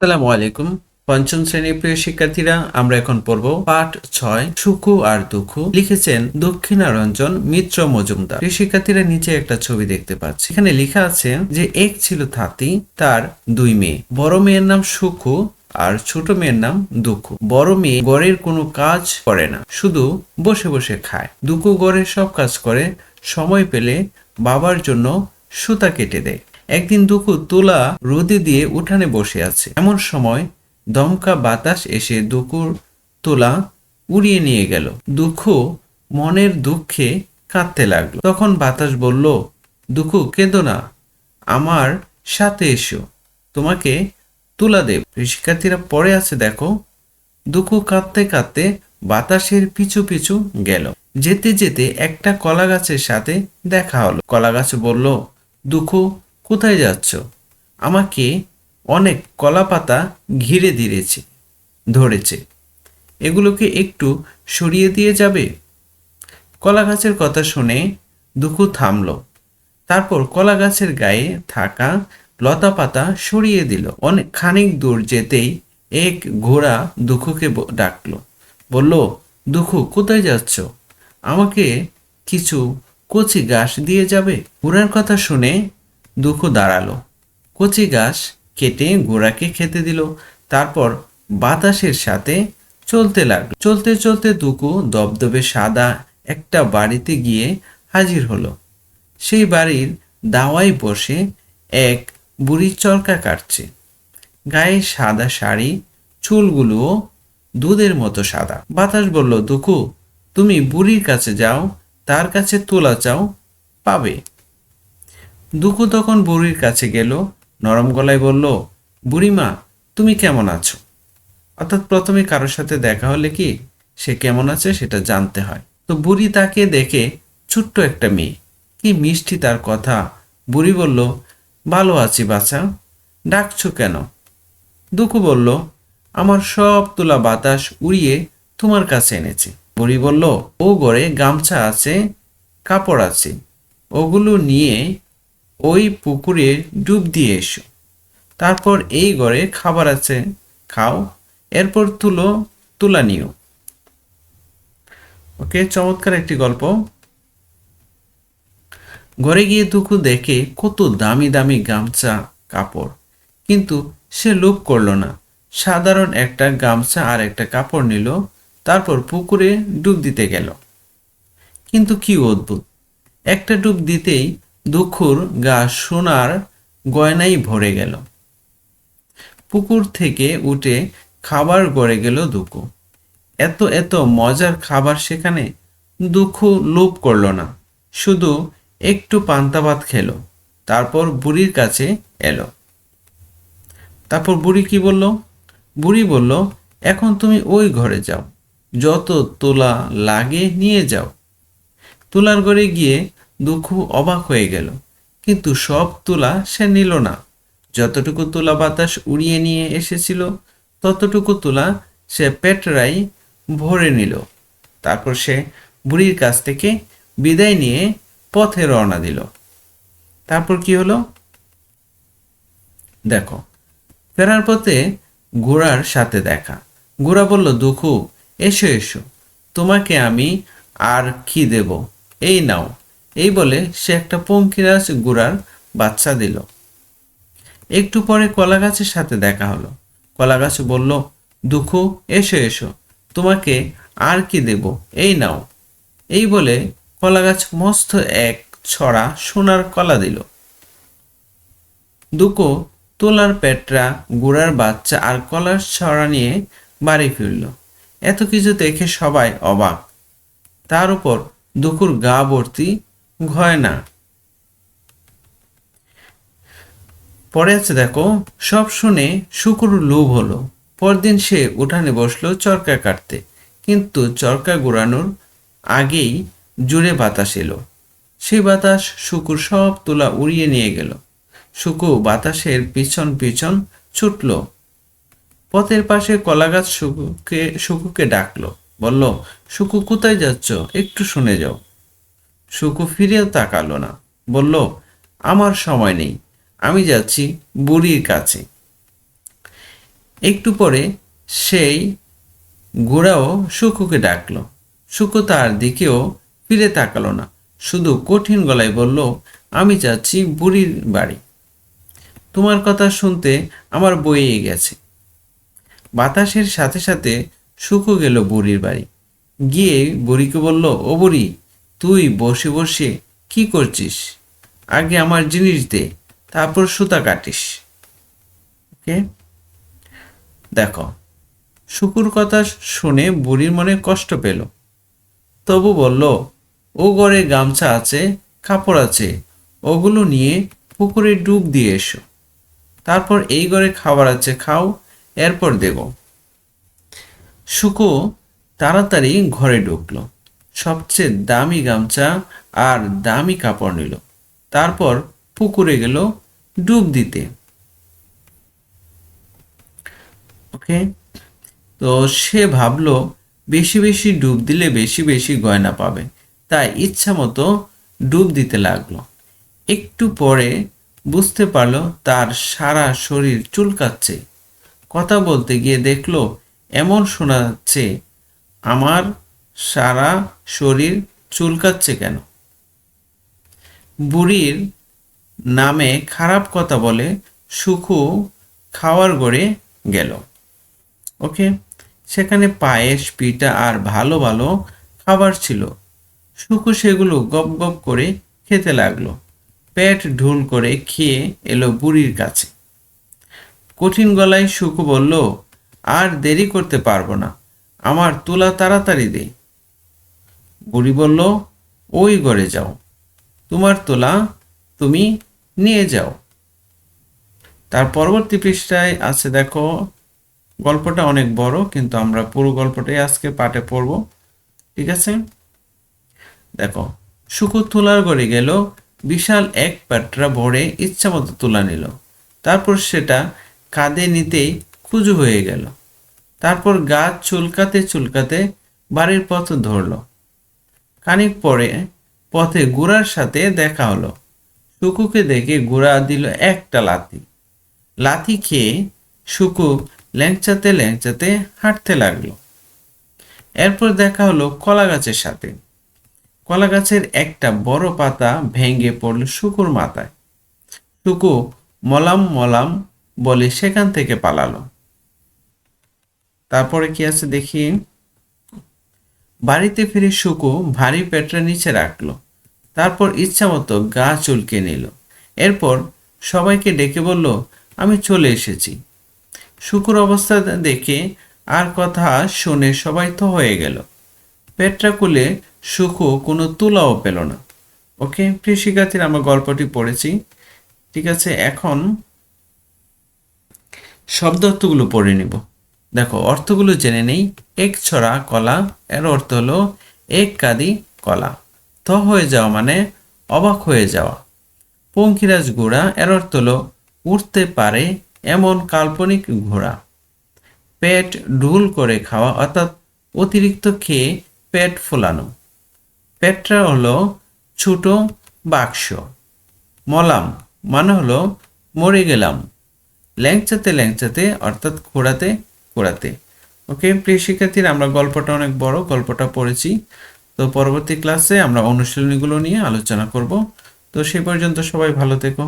আসসালামু আলাইকুম। পঞ্চম শ্রেণির প্রিয় শিক্ষার্থীরা, আমরা এখন পড়ব পাঠ ছয়, সুখু আর দুঃখু। লিখেছেন দক্ষিণারঞ্জন মিত্র মজুমদার। প্রিয় শিক্ষার্থীরা, নিচে একটা ছবি দেখতে পাচ্ছি। এখানে লেখা আছে যে, এক ছিল থাতি তার দুই মেয়ে। বড় মেয়ের নাম সুখু আর ছোট মেয়ের নাম দুঃখু। বড় মেয়ে গড়ের কোনো কাজ করে না, শুধু বসে বসে খায়। দুঃখু গড়ের সব কাজ করে, সময় পেলে বাবার জন্য সুতা কেটে দেয়। একদিন দুকু তুলা রোদে দিয়ে উঠানে বসে আছে। এমন সময় দমকা বাতাস এসে দুকুর তুলা উড়িয়ে নিয়ে গেল। দুঃখ মনের দুঃখে কাঁদতে লাগল। তখন বাতাস বলল, দুঃখ, কেঁদো না। আমার সাথে এসো। তোমাকে তুলা দেব। শিক্ষার্থীরা পড়ে আছে, দেখো দুঃখ কাঁদতে কাঁদতে বাতাসের পিছু পিছু গেল। যেতে যেতে একটা কলা গাছের সাথে দেখা হলো। কলা গাছ বলল, দুঃখ কোথায় যাচ্ছ? আমাকে অনেক কলা পাতা ঘিরে দিয়েছে ধরেছে। এগুলোকে একটু সরিয়ে দিয়ে যাবে? কলা গাছের কথা শুনে দুঃখু থামলো। তারপর কলা গাছের গায়ে থাকা লতা পাতা সরিয়ে দিল। অনেক খানিক দূর যেতেই এক ঘোড়া দুঃখকে ডাকলো। বলল, দুঃখ, কোথায় যাচ্ছ? আমাকে কিছু কচি ঘাস দিয়ে যাবে? ঘোড়ার কথা শুনে দুঃখ দাঁড়াল। কচি ঘাস কেটে গোড়াকে খেতে দিল। তারপর বাতাসের সাথে চলতে লাগল। চলতে চলতে দুকু দবদবে সাদা একটা বাড়িতে গিয়ে হাজির হলো। সেই বাড়ির দাওয়ায় বসে এক বুড়ি চরকা কাটছে। গায়ে সাদা শাড়ি, চুলগুলোও দুধের মতো সাদা। বাতাস বলল, দুকু, তুমি বুড়ির কাছে যাও, তার কাছে তোলা চাও, পাবে। দুকু তখন বুড়ির কাছে গেল। নরম গলায় বলল, বুড়িমা, তুমি কেমন আছো? অর্থাৎ প্রথমে কারোর সাথে দেখা হলে কি সে কেমন আছে সেটা জানতে হয়। তো বুড়ি তাকে দেখে ছোট্ট একটা মেয়ে। কি মিষ্টি তার কথা। বুড়ি বলল, ভালো আছি বাছা। ডাকছো কেন? দুকু বলল, আমার সব তোলা বাতাস উড়িয়ে তোমার কাছে এনেছি। বুড়ি বলল, ও ঘরে গামছা আছে, কাপড় আছে। ওগুলো নিয়ে ওই পুকুরে ডুব দিয়ে এসো। তারপর এই ঘরে খাবার আছে, খাও, এরপর তুলো, তুলা নিও। ওকে, চমৎকার একটি গল্প। ঘরে গিয়ে দুঃখু দেখে কত দামি দামি গামছা, কাপড়। কিন্তু সে লোভ করল না। সাধারণ একটা গামছা আর একটা কাপড় নিল, তারপর পুকুরে ডুব দিতে গেল। কিন্তু কি অদ্ভুত! একটা ডুব দিতেই দুঃখুর গা সোনার গয়নাই ভরে গেল। পুকুর থেকে উঠে খাবার গড়ে গেল দুঃখু এত এত মজার খাবার সেখানে দুঃখ লোভ করল না। শুধু একটু পান্তা ভাত খেলো, তারপর বুড়ির কাছে এলো। তারপর বুড়ি কি বলল? বুড়ি বলল, এখন তুমি ওই ঘরে যাও, যত তোলা লাগে নিয়ে যাও। তুলার ঘরে গিয়ে দুঃখ অবাক হয়ে গেল। কিন্তু সব তুলা সে নিল না। যতটুকু তুলা বাতাস উড়িয়ে নিয়ে এসেছিল, ততটুকু তুলা সে পেটরাই ভরে নিল। তারপর সে বুড়ির কাছ থেকে বিদায় নিয়ে পথে রওনা দিল। তারপর কি হলো? দেখো, ফেরার পথে ঘোড়ার সাথে দেখা। ঘোড়া বলল, দুঃখু, এসো এসো। তোমাকে আমি আর কি দেব? এই নাও। এই বলে সে একটা পঙ্কিরাজ ঘোড়ার বাচ্চা দিল। একটু পরে কলা গাছের সাথে দেখা হলো। কলা গাছ বলল, দুঃখু, এসো এসো। তোমাকে আর কি দেব? এই নাও। এই বলে কলা গাছ মস্ত এক ছড়া সোনার কলা দিল। দুকো তোলার পেটরা গুড়ার বাচ্চা আর কলার ছড়া নিয়ে বাড়ি ফিরল। এত কিছু দেখে সবাই অবাক। তার উপর দুকুর গা ভর্তি গয়না পরে আছে দেখো, সব শুনে শুকুর লোভ হলো। পরদিন সে উঠানে বসল চরকা কাটতে। কিন্তু চরকা গুড়ানোর আগেই জুড়ে বাতাস এলো। সেই বাতাস শুকুর সব তুলা উড়িয়ে নিয়ে গেল। শুকু বাতাসের পিছন পিছন ছুটল। পথের পাশে কলাগাছ শুকুকে শুকুকে ডাকলো। বলল, শুকু, কোথায় যাচ্ছ? একটু শুনে যাও। শুকু ফিরেও তাকালো না। বলল, আমার সময় নেই, আমি যাচ্ছি বুড়ির কাছে। একটু পরে সেই গোড়াও সুকুকে ডাকলো। সুকু তার দিকেও ফিরে তাকালো না, শুধু কঠিন গলায় বলল, আমি যাচ্ছি বুড়ির বাড়ি। তোমার কথা শুনতে আমার বইয়ে গেছে। বাতাসের সাথে সাথে শুকো গেল বুড়ির বাড়ি। গিয়ে বুড়িকে বলল, ও বুড়ি তুই বসে বসে কি করছিস? আগে আমার জিনিস দে, তারপর সুতা কাটিস। ওকে? দেখো, শুকুর কথা শুনে বুড়ির মনে কষ্ট পেল। তবু বলল, ও ঘরে গামছা আছে, কাপড় আছে, ওগুলো নিয়ে পুকুরে ডুব দিয়ে এসো। তারপর এই ঘরে খাবার আছে, খাও, এরপর দেব। শুকো তাড়াতাড়ি ঘরে ঢুকলো। সবচেয়ে দামি গামছা আর দামি কাপড় নিল। তারপর পুকুরে গেল ডুব দিতে। ওকে? তো সে ভাবলো, বেশি বেশি ডুব দিলে বেশি বেশি গয়না পাবে। তাই ইচ্ছা মতো ডুব দিতে লাগল। একটু পরে বুঝতে পারল তার সারা শরীর চুলকাচ্ছে। কথা বলতে গিয়ে দেখল, এমন শোনা যাচ্ছে আমার সারা শরীর চুলকাচ্ছে কেন? বুড়ির নামে খারাপ কথা বলে সুখু খাওয়ার গড়ে গেল। ওকে, সেখানে পায়েস, পিঠা আর ভালো ভালো খাবার ছিল। সুখু সেগুলো গপ গপ করে খেতে লাগল। পেট ঢুল করে খেয়ে এলো বুড়ির কাছে। কঠিন গলায় সুখু বলল, আর দেরি করতে পারব না। আমার তুলা তাড়াতাড়ি দে। বুড়ি বলল, ওই ঘরে যাও। তোমার তোলা তুমি নিয়ে যাও। তার পরবর্তী পৃষ্ঠায় আছে, দেখো, গল্পটা অনেক বড়, কিন্তু আমরা পুরো গল্পটাই আজকে পাঠে পড়ব। ঠিক আছে? দেখো, শুকুর তোলার ঘরে গেল, বিশাল এক প্যাটরা ভরে ইচ্ছা মতো তোলা নিল। তারপর সেটা কাঁধে নিতেই খুজু হয়ে গেল। তারপর গাছ চুলকাতে চুলকাতে বাড়ির পথ ধরল। খানিক পরে পথে গুড়ার সাথে দেখা হলো। শুকুকে দেখে গুড়া দিল একটা লাথি। লাথি খেয়ে শুকু ল্যাংচাতে ল্যাংচাতে হাঁটতে লাগল। এরপর দেখা হলো কলা গাছের সাথে। কলা গাছের একটা বড় পাতা ভেঙে পড়ল শুকুর মাথায়। শুকু মলাম মলাম বলে সেখান থেকে পালালো। তারপরে কি আছে দেখি? বাড়িতে ফিরে শুকু ভারী পেটরা নিচে রাখল। তারপর ইচ্ছা মতো গা চুলকে নিল। এরপর সবাইকে ডেকে বলল, আমি চলে এসেছি। শুকুর অবস্থা দেখে আর কথা শুনে সবাই তো হয়ে গেল। পেটরা কুলে সুখু কোনো তুলাও পেল না। ওকে শিক্ষার্থীরা আমরা গল্পটি পড়েছি। ঠিক আছে, এখন শব্দ অর্থগুলো পড়ে নিব। দেখো, অর্থগুলো জেনে নেই। এক ছড়া কলা, এর অর্থ হলো এক কাদি কলা। থ হয়ে যাওয়া মানে অবাক হয়ে যাওয়া। পঙ্কিরাজ ঘোড়া, এর অর্থ হলো উঠতে পারে এমন কাল্পনিক ঘোড়া। পেট ঢুল করে খাওয়া, অর্থাৎ অতিরিক্ত খেয়ে পেট ফোলানো। পেটরা হলো ছোট বাক্স। মলাম মানে হলো মরে গেলাম। ল্যাংচাতে ল্যাংচাতে, অর্থাৎ খোড়াতে খোড়াতে ওকে প্রিয় শিক্ষার্থীরা, আমরা গল্পটা অনেক বড়, গল্পটা পড়েছি। তো পরবর্তী ক্লাসে আমরা অনুশীলনীগুলো নিয়ে আলোচনা করব। তো সে পর্যন্ত সবাই ভালো থেকো।